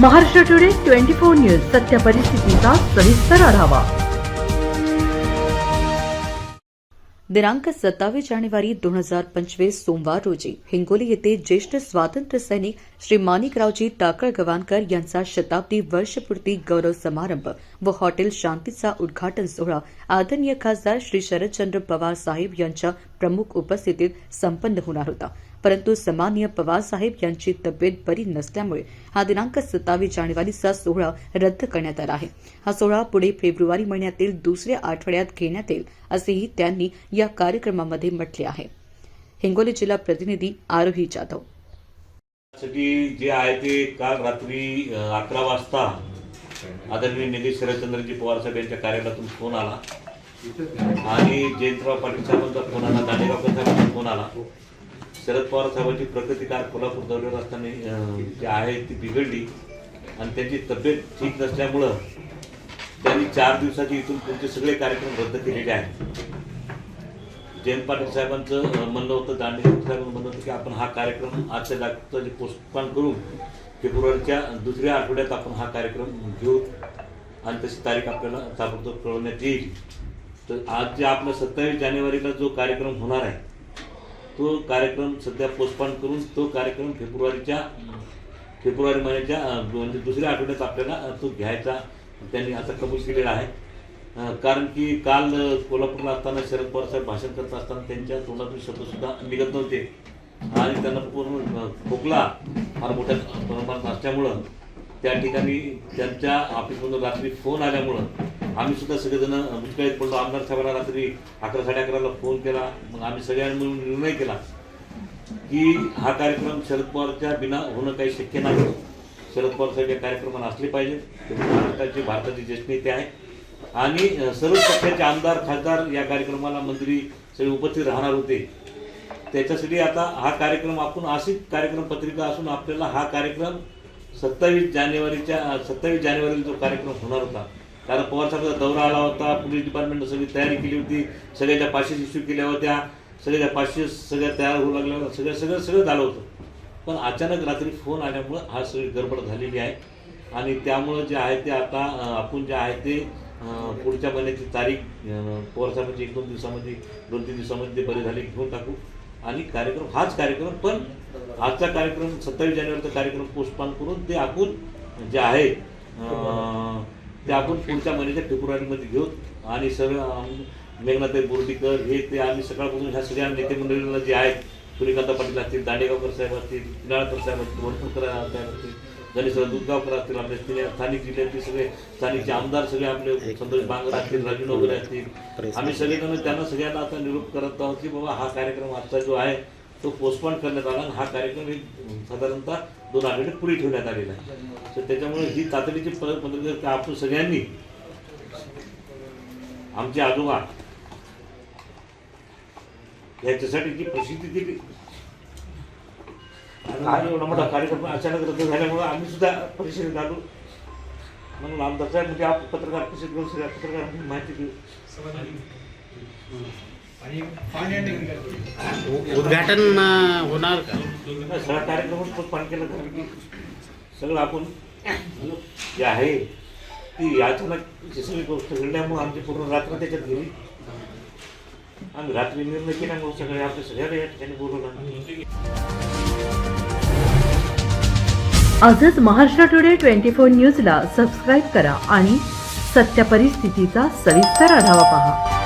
Maharashtra today twenty four news सत्य परिस्थितीचा सविस्तर आढावा. दिनांक सत्तावीस जानेवारी दोन हजार पंचवीस सोमवार रोजी हिंगोली येथे ज्येष्ठ स्वातंत्र्य सैनिक श्री माणिकरावजी टाकळ गवानकर यांचा शताब्दी वर्षपूर्ती गौरव समारंभ व हॉटेल शांतीचा उद्घाटन सोहळा आदरणीय खासदार श्री शरदचंद्र पवार साहेब यांच्या प्रमुख उपस्थितीत संपन्न होणार होता. परंतु सन्मान्य पवार साहेब यांची तब्येत बरी नसल्यामुळे हा दिनांक सत्तावीस जानेवारीचा सोहळा रद्द करण्यात आला आहे. हा सोहळा पुढे फेब्रुवारी महिन्यातील दुसऱ्या आठवड्यात घेण्यात येईल असेही त्यांनी या कार्यक्रमामध्ये म्हटले आहे. हिंगोली जिल्हा प्रतिनिधी आरोही जाधव. जे आहे ते काल रात्री अकरा वाजता आदरणीय निधी शरदचंद्रजी पवार साहेब यांच्या कार्यालयातून फोन आला. आणि जयंतराव पाटील साहेबांचा फोन आला दांडेगावकर साहेबांचा फोन आला. शरद पवार साहेबांची प्रगतीकार कोल्हापूर दौऱ्यावर असताना जी आहे ती बिघडली. आणि त्यांची तब्येत ठीक नसल्यामुळं त्यांनी चार दिवसाची इथून त्यांचे सगळे कार्यक्रम रद्द केलेले आहेत. जयंत पाटील साहेबांचं म्हणणं होतं दांडे साहेबांचं म्हणणं होतं की आपण हा कार्यक्रम आजच्या जागचा जे पोस्टपान करून फेब्रुवारीच्या दुसऱ्या आठवड्यात आपण हा कार्यक्रम घेऊ आणि तशी तारीख आपल्याला ताबडतोब कळवण्यात येईल. तर आज जे आपला सत्तावीस जानेवारीला जो कार्यक्रम होणार आहे तो कार्यक्रम सध्या पोस्टपॉन करून तो कार्यक्रम फेब्रुवारीच्या फेब्रुवारी महिन्याच्या म्हणजे दुसऱ्या आठवड्यात आपल्याला तो घ्यायचा. त्यांनी आता कबूल केलेला आहे. कारण की काल कोल्हापूरला असताना शरद पवार साहेब भाषण करत असताना त्यांच्या तोंडातून शब्दसुद्धा निघत नव्हते. आणि त्यांना पूर्ण खोकला फार मोठ्या प्रमाणात असल्यामुळं त्या ठिकाणी त्यांच्या ऑफिसमधून रात्री फोन आल्यामुळं आम्ही सुद्धा सगळेजण विस्कळीत पडलो आमदार साहेबांना रात्री अकरा साडे अकराला फोन केला. मग आम्ही सगळ्यांनी मिळून निर्णय केला की हा कार्यक्रम शरद पवारच्या बिना होणं काही शक्य नाही. शरद पवार साहेब या कार्यक्रमाला असले पाहिजे म्हणजे भारताचे भारताचे ज्येष्ठ नेते आहे आणि सर्व पक्षाचे आमदार खासदार या कार्यक्रमाला मंत्री सगळे उपस्थित राहणार होते. त्याच्यासाठी आता हा कार्यक्रम आपण अशी कार्यक्रम पत्रिका असून आपल्याला हा कार्यक्रम सत्तावीस जानेवारीच्या सत्तावीस जानेवारीला जो कार्यक्रम होणार होता कारण पवार साहेबांचा दौरा आला होता पोलीस डिपार्टमेंटनं सगळी तयारी केली होती सगळ्याच्या पाचशे इश्यू केल्या होत्या सगळ्याच्या पाचशे सगळ्या तयार होऊ लागल्या होत्या सगळं सगळं सगळं झालं होतं. पण अचानक रात्री फोन आल्यामुळं हा सगळी गडबड झालेली आहे. आणि त्यामुळं जे आहे ते आता आपण जे आहे ते पुढच्या महिन्याची तारीख पवार साहेबांची एक दोन दिवसामध्ये दोन तीन दिवसामध्ये ते बरे झाले घेऊन टाकू. आणि कार्यक्रम हाच कार्यक्रम पण आजचा कार्यक्रम सत्तावीस जानेवारीचा कार्यक्रम पोस्टपान करून ते आपण जे आहे ते आपण पुढच्या महिन्याच्या फेब्रुवारीमध्ये घेऊ आणि सगळं आम- मेघनाथाई बोर्डीकर हे ते आम्ही सकाळपासून ह्या सगळ्या नेते मंडळींना जे आहेत सूर्यकांत पाटील असतील दांडेगावकर साहेब असतील किनाळकर साहेब असतील वनपूरकर साहेब असतील गणेश दुधगावकर असतील आपले स्थानिक जिल्ह्यातले सगळे स्थानिकचे आमदार सगळे आपले संतोष बांगर असतील राजू वगैरे असतील. आम्ही सगळेजण त्यांना सगळ्यांना आता निरोप करत आहोत की बाबा हा कार्यक्रम आजचा जो आहे तो पोस्टपोन करण्यात आला हा कार्यक्रम एक साधारणतः दोन आठवडे पुढे ठेवण्यात आलेला आहे. तर त्याच्यामुळे ही तातडीची परत पद्धत आपण सगळ्यांनी आमचे आजोबा याच्यासाठी जी प्रसिद्धी दिली. एवढा मोठा कार्यक्रम अचानक रद्द झाल्यामुळे आम्ही सुद्धा परिषदेत आलो म्हणून आमदार साहेब म्हणजे पत्रकार परिषद घेऊन पत्रकारांनी माहिती देऊ उद्घाटन होणार का? सगळा कार्यक्रमच पोस्टपोन केला कारण की सगळं आपण जे आहे ती अचानक जी सगळी गोष्ट घडल्यामुळे आमची पूर्ण रात्र त्याच्यात गेली. आम्ही रात्री निर्णय केल्यामुळे सगळे आपल्या सगळ्याला या ठिकाणी बोलवलं. आजच महाराष्ट्र टुडे ट्वेंटी फोर न्यूजला सबस्क्राईब करा आणि सत्य परिस्थितीचा सविस्तर आढावा पहा.